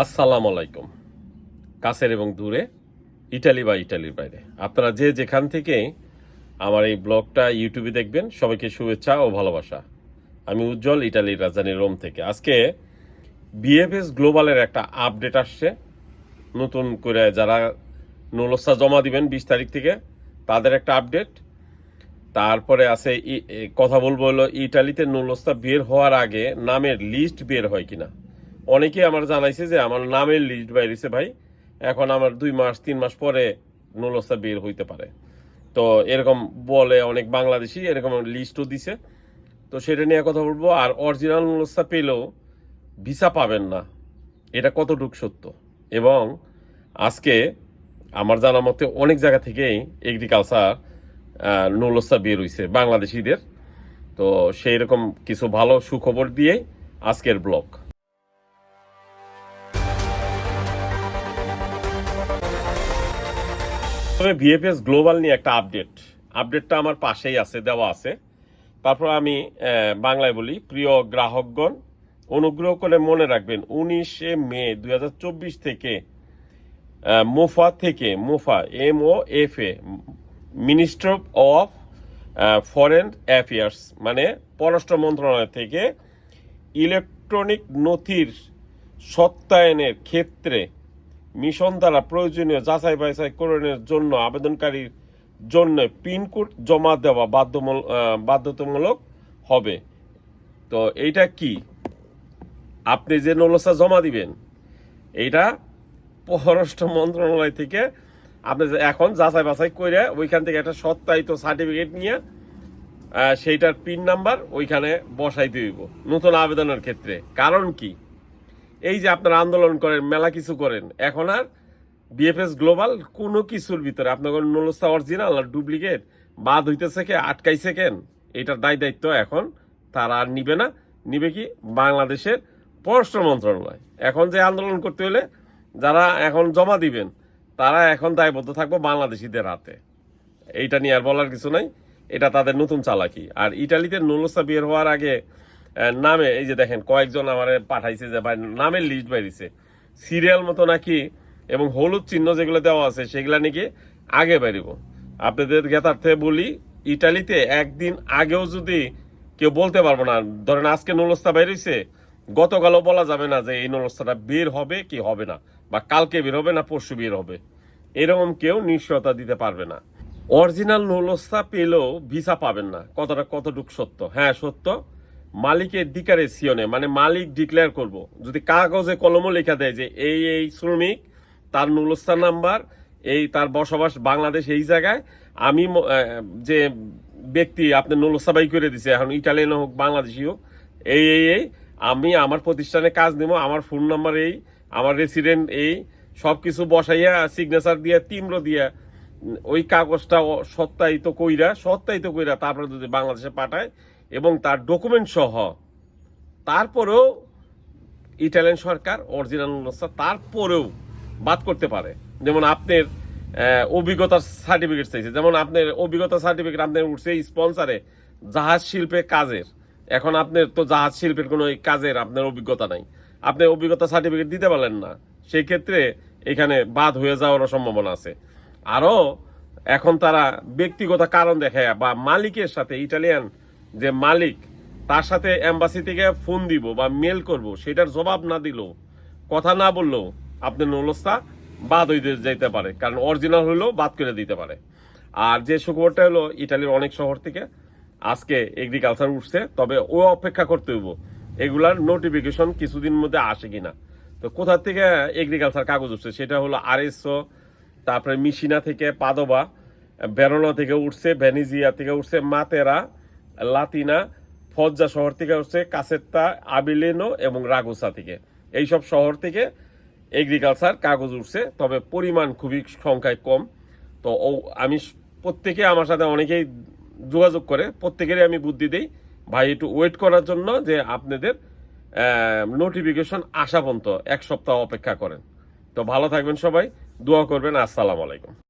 আসসালামু আলাইকুম। কাছের এবং দূরে, ইটালি বা ইটালির বাইরে। আপনারা যে যেখান থেকে আমার এই ব্লগটা ইউটিউবে দেখবেন, সবাইকে শুভেচ্ছা ও ভালোবাসা। আমি উজ্জ্বল, ইটালির রাজধানী রোম থেকে। আজকে বিএফএস গ্লোবালের একটা আপডেট আসছে। নতুন করে যারা নুলস্তা জমা দিবেন বিশ তারিখ থেকে, তাদের একটা আপডেট। তারপরে আছে কথা বলব হলো, ইটালিতে নুলস্তা বের হওয়ার আগে নামের লিস্ট বের হয় কিনা। অনেকে আমার জানাইছে যে আমার নামের লিস্ট বাইরেছে ভাই। এখন আমার দুই মাস, তিন মাস পরে নুলস্তা বের হইতে পারে। তো এরকম বলে অনেক বাংলাদেশি এরকম লিস্টও দিছে। তো সেটা নিয়ে কথা বলব। আর অরিজিনাল নুলস্তা পেলেও ভিসা পাবেন না। এটা কতটুকু সত্য? এবং আজকে আমার জানা মতে অনেক জায়গা থেকেই এগ্রিকালচার নুলস্তা বের হইছে বাংলাদেশিদের। তো সেই রকম কিছু ভালো সুখবর দিয়ে আজকের ব্লগ। তবে বিএফএস গ্লোবাল নিয়ে একটা আপডেট আপডেটটা আমার পাশেই আছে, দেওয়া আছে। তারপর আমি বাংলায় বলি, প্রিয় গ্রাহকগণ, অনুগ্রহ করে মনে রাখবেন, উনিশে মে দু হাজার চব্বিশ থেকে মোফা থেকে, MOFA, M O F A minister of foreign affairs মানে পররাষ্ট্র মন্ত্রণালয় থেকে ইলেকট্রনিক নথির সত্যায়নের ক্ষেত্রে মিশন দ্বারা প্রয়োজনীয় যাচাই বাছাই করণের জন্য আবেদনকারীর জন্য পিনকোড জমা দেওয়া বাধ্যমূল- বাধ্যতামূলক হবে। তো এইটা কি? আপনি যে নলসা জমা দিবেন, এইটা পররাষ্ট্র মন্ত্রণালয় থেকে আপনি এখন যাচাই বাছাই করে ওইখান থেকে একটা সত্যায়িত সার্টিফিকেট নিয়ে সেইটার পিন নাম্বার ওইখানে বসাই দিব নতুন আবেদনের ক্ষেত্রে। কারণ কি? এই যে আপনারা আন্দোলন করেন, মেলা কিছু করেন, এখন আর বিএফএস গ্লোবাল কোনো কিছুর ভিতরে আপনার নলস্তা অরিজিনাল আর ডুপ্লিকেট বাদ হইতেছে কে, আটকাইছে কেন? এটার দায় দায়িত্ব এখন তারা আর নিবে না। নিবে কি? বাংলাদেশের পররাষ্ট্র মন্ত্রণালয়। এখন যে আন্দোলন করতে হলে যারা এখন জমা দিবেন, তারা এখন দায়বদ্ধ থাকব বাংলাদেশিদের হাতে। এইটা নিয়ে আর বলার কিছু নাই। এটা তাদের নতুন চালাকি। আর ইটালিতে নুলস্তা বের হওয়ার আগে নামে, এই যে দেখেন, কয়েকজন আমার পাঠাইছে যে, ভাই, নামের লিস্ট বেরিয়েছে সিরিয়াল মতো নাকি, এবং হলুদ চিহ্ন যেগুলো দেওয়া আছে, সেগুলো নাকি আগে বেরিব আপনাদের জ্ঞাতার্থে বলি, ইটালিতে একদিন আগেও যদি কেউ বলতে পারব না, ধরেন আজকে নুলস্তা বেরিয়েছে গতকালও বলা যাবে না যে এই নুলস্তাটা বের হবে কি হবে না, বা কালকে বের হবে না পরশু বের হবে। এরকম কেউ নিশ্চয়তা দিতে পারবে না। অরিজিনাল নলস্তা পেলেও ভিসা পাবেন না। কতটা, কতটুক সত্য? হ্যাঁ সত্য। মালিকের ডিকারে সিয়নে মানে মালিক ডিক্লেয়ার করব। যদি কাগজে কলমও লেখা দেয় যে এই এই শ্রমিক, তার নুলস্তা নাম্বার, এই তার বসবাস বাংলাদেশ এই জায়গায়, আমি যে ব্যক্তি আপনি নুলস্তাবাই করে দিছে, এখন ইটালিয়ান হোক, বাংলাদেশি হোক, এই এই এই, আমি আমার প্রতিষ্ঠানে কাজ নেব আমার ফোন নাম্বার এই, আমার রেসিডেন্ট এই সব কিছু বসাইয়া সিগনেচার দিয়া তিমড়ো দিয়া, ওই কাগজটা সত্যায়িত কইরা সত্যায়িত কইরা তারপরে যদি বাংলাদেশে পাঠায় এবং তার ডকুমেন্ট সহ। তারপরেও ইটালিয়ান সরকার অরিজিনাল অবস্থা তারপরেও বাদ করতে পারে। যেমন আপনার অভিজ্ঞতার সার্টিফিকেট চাইছে। যেমন আপনার অভিজ্ঞতা সার্টিফিকেট আপনার উঠছে স্পন্সারে জাহাজ শিল্পে কাজের। এখন আপনার তো জাহাজ শিল্পের কোনো কাজের আপনার অভিজ্ঞতা নাই। আপনি অভিজ্ঞতা সার্টিফিকেট দিতে পারলেন না। সেই ক্ষেত্রে এখানে বাদ হয়ে যাওয়ারও সম্ভাবনা আছে। আরও এখন তারা ব্যক্তিগত কারণ দেখায় বা মালিকের সাথে ইটালিয়ান যে মালিক তার সাথে এম্বাসি থেকে ফোন দিব বা মেল করব, সেটার জবাব না দিলেও কথা না বললেও আপনার নলস্তা বাদ হইতে যেতে পারে। কারণ অরিজিনাল হলেও বাদ করে দিতে পারে। আর যে সুখবরটা হলো, ইটালির অনেক শহর থেকে আজকে এগ্রিকালচার উঠছে, তবে ও অপেক্ষা করতে হইব। এগুলার নোটিফিকেশন কিছুদিন মধ্যে আসে কিনা। তো কোথা থেকে এগ্রিকালচার কাগজ উঠছে, সেটা হলো আরএসও তারপরে মিশিনা থেকে পাদোবা, বেরোনা থেকে উঠছে, ভেনিজিয়া থেকে উঠছে, মাতেরা লাতিনা, ফজ্জা শহর থেকে হচ্ছে কাসেত্তা, আবিলেনো এবং রাগুসা থেকে। এইসব শহর থেকে এগ্রিকালচার কাগজ উঠছে, তবে পরিমাণ খুবই সংখ্যায় কম। তো ও, আমি প্রত্যেকে আমার সাথে অনেকেই যোগাযোগ করে, প্রত্যেকেরই আমি বুদ্ধি দিই। ভাই, একটু ওয়েট করার জন্য যে আপনাদের নোটিফিকেশন আসা পর্যন্ত এক সপ্তাহ অপেক্ষা করেন। তো ভালো থাকবেন সবাই, দোয়া করবেন, আসসালামু আলাইকুম।